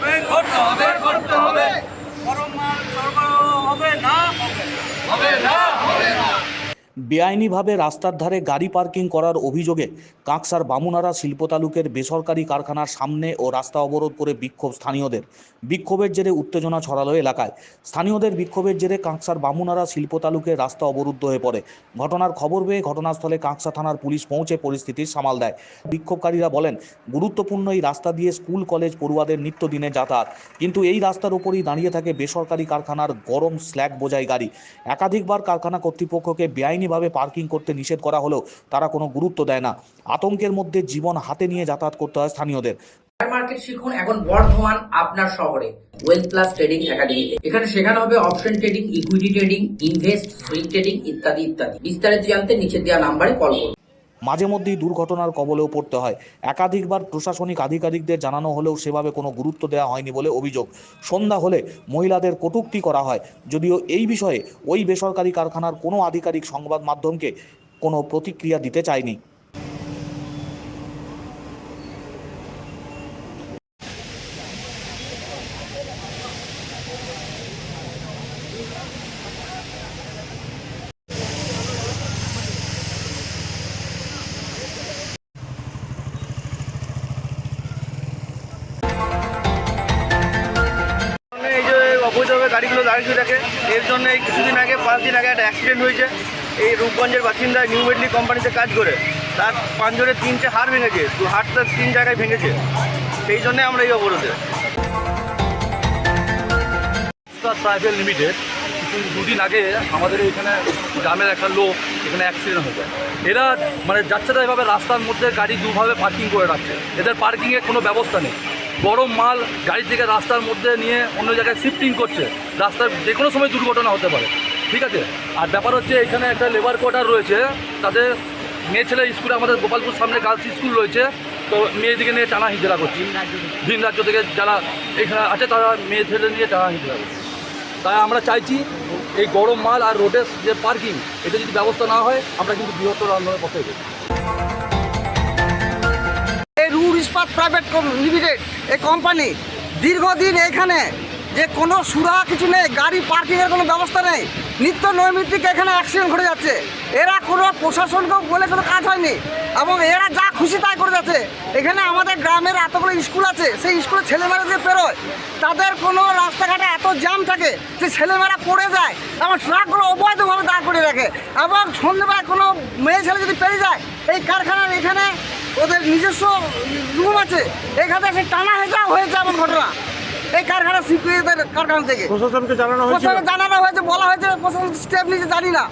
Amen. Oh. বেআইনিভাবে রাস্তার ধারে গাড়ি পার্কিং করার অভিযোগে কাঁকসার বামুনারা শিল্প তালুকের বেসরকারি কারখানার সামনে ও রাস্তা অবরোধ করে বিক্ষোভ স্থানীয়দের। বিক্ষোভের জেরে উত্তেজনা ছড়ালো এলাকায়। স্থানীয়দের বিক্ষোভের জেরে কাঁকসার বামুনারা শিল্প তালুকের রাস্তা অবরুদ্ধ হয়ে পড়ে। ঘটনার খবর পেয়ে ঘটনাস্থলে কাঁকসা থানার পুলিশ পৌঁছে পরিস্থিতির সামাল দেয়। বিক্ষোভকারীরা বলেন, গুরুত্বপূর্ণ এই রাস্তা দিয়ে স্কুল, কলেজ, পড়ুয়াদের নিত্যদিনে যাতায়াত। কিন্তু এই রাস্তার উপরই দাঁড়িয়ে থাকে বেসরকারি কারখানার গরম স্ল্যাগ বোঝাই গাড়ি। একাধিকবার কারখানা কর্তৃপক্ষকে বেআইনিভাবে পার্কিং করতে নিষেধ করা হলেও তারা কোনো গুরুত্ব দেয় না। আতঙ্কের মধ্যে জীবন হাতে নিয়ে যাতায়াত করতে হয় স্থানীয়দের। মার্কেট শিখুন, এখন বর্ধমান, আপনার শহরে ওয়েলথ প্লাস ট্রেডিং একাডেমিতে এখানে শেখানো হবে option trading equity trading invest swing trading ইত্যাদি ইত্যাদি। বিস্তারিত জানতে নিচে দেওয়া নাম্বারে কল করুন। মাঝে মধ্যেই দুর্ঘটনার কবলেও পড়তে হয়। একাধিকবার প্রশাসনিক আধিকারিকদের জানানো হলেও সেভাবে কোনো গুরুত্ব দেওয়া হয়নি বলে অভিযোগ। সন্ধ্যা হলে মহিলাদের কটুক্তি করা হয়। যদিও এই বিষয়ে ওই বেসরকারি কারখানার কোনো আধিকারিক সংবাদ মাধ্যমকে কোনো প্রতিক্রিয়া দিতে চায়নি। অবৈধভাবে গাড়িগুলো দাঁড়িয়ে থাকে এর জন্য এই কিছুদিন আগে, পাঁচ দিন আগে একটা অ্যাক্সিডেন্ট হয়েছে। এই রূপগঞ্জের বাসিন্দা নিউ মেডলি কোম্পানিতে কাজ করে। তার পাঁচজনের তিনটে হাড় ভেঙেছে। দু হাড়টা তিন জায়গায় ভেঙেছে। সেই জন্যে আমরা এই অবরোধে। প্রাইভেট লিমিটেড দুদিন আগে আমাদের এখানে গ্রামের একটা লোক এখানে অ্যাক্সিডেন্ট হয়ে যায় এরা মানে যাচ্ছে এভাবে রাস্তার মধ্যে গাড়ি দুভাবে পার্কিং করে রাখছে। এদের পার্কিংয়ের কোনো ব্যবস্থা নেই। গরম মাল গাড়ি থেকে রাস্তার মধ্যে নিয়ে অন্য জায়গায় শিফটিং করছে। রাস্তার যে কোনো সময় দুর্ঘটনা হতে পারে। ঠিক আছে? আর ব্যাপার হচ্ছে এখানে একটা লেবার কোয়ার্টার রয়েছে। তাদের মেয়ে ছেলে স্কুলে আমাদের গোপালপুর সামনে গার্লস স্কুল রয়েছে। তো মেয়েদিকে নিয়ে টানা হিজড়া করছি। ভিন রাজ্য থেকে। যারা এখানে আছে তারা মেয়ে ছেলে নিয়ে টানা হিজড়া করছে। তাই আমরা চাইছি এই গরম মাল আর রোডের যে পার্কিং এটা যদি ব্যবস্থা না হয় আমরা কিন্তু বৃহত্তর আন্দোলনের পক্ষে প্রাইভেট লিমিটেড এই কোম্পানি দীর্ঘদিন এখানে যে কোনো সুরা কিছু নেই, গাড়ি পার্কিংয়ের কোনো ব্যবস্থা নেই, নিত্য নৈমিত্তিক এখানে অ্যাক্সিডেন্ট ঘটে যাচ্ছে। এরা কোনো প্রশাসনকেও বলে কোনো কাজ হয়নি, এবং এরা যা খুশি তাই করে যাচ্ছে। এখানে আমাদের গ্রামের এতগুলো স্কুল আছে, সেই স্কুলের ছেলেমেয়েরা যে পেরোয় তাদের কোনো রাস্তাঘাটে এত জ্যাম থাকে যে ছেলেমেয়েরা পড়ে যায়, এবং ট্রাকগুলো অবৈধভাবে দাঁড় করে রাখে, এবং সন্ধ্যেবেলায় কোনো মেয়ে ছেলে যদি পেরে যায়, এই কারখানার এখানে ওদের নিজস্ব রুম আছে। এখানে সে টানা হেঁচা হয়েছে এমন ঘটনা। এই কারখানা সিপিএদের কারখানা থেকে। প্রশাসনকে জানানো হয়েছে জানানো হয়েছে বলা হয়েছে প্রশাসন স্টেপ নিচে জানি না।